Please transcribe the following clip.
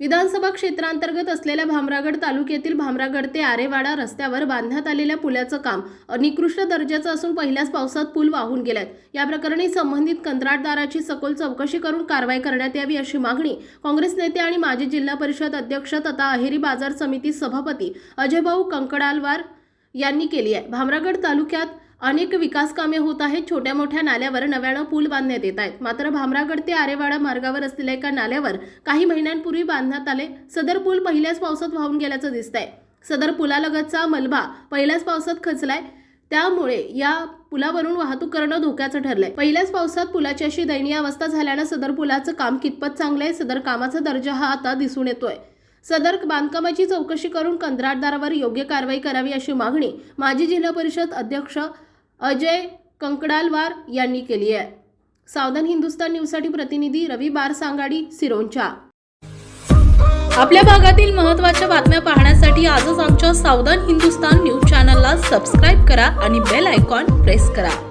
विधानसभा क्षेत्रांतर्गत असलेल्या भामरागड तालुक्यातील भामरागड ते आरेवाडा रस्त्यावर बांधण्यात आलेल्या पुलाचं काम निकृष्ट दर्जाचं असून पहिल्याच पावसात पूल वाहून गेल्यात. या प्रकरणी संबंधित कंत्राटदाराची सखोल चौकशी करून कारवाई करण्यात यावी अशी मागणी काँग्रेस नेते आणि माजी जिल्हा परिषद अध्यक्ष तथा अहेरी बाजार समिती सभापती अजयभाऊ कंकडालवार यांनी केली आहे. भामरागड तालुक्यात अनेक विकास कामे होत आहेत. छोट्या मोठ्या नाल्यावर नव्यानं पूल बांधण्यात येत आहेत. मात्र भामरागड ते आरेवाडा मार्गावर असलेल्या एका नाल्यावर काही महिन्यांपूर्वी बांधण्यात आले. सदर पूल पहिल्याच पावसात वाहून गेल्याचं दिसतंय. सदर पुलालगतचा मलबा पहिल्याच पावसात खचलाय. त्यामुळे या पुलावरून वाहतूक करणं धोक्याचं ठरलंय. पहिल्याच पावसात पुलाची अशी दयनीय अवस्था झाल्यानं सदर पुलाचं काम कितपत चांगलं आहे सदर कामाचा दर्जा हा आता दिसून येतोय. सदर बांधकामाची चौकशी करून कंत्राटदारावर योग्य कारवाई करावी अशी मागणी माजी जिल्हा परिषद अध्यक्ष अजय कंकडालवार यांनी केली आहे. सावधान हिंदुस्तान न्यूजसाठी प्रतिनिधी रवी बार सांगाडी सिरोंचा. आपल्या भागातील महत्त्वाच्या बातम्या पाहण्यासाठी आजच आमच्या सावधान हिंदुस्तान न्यूज चॅनलला सबस्क्राईब करा आणि बेल आयकॉन प्रेस करा.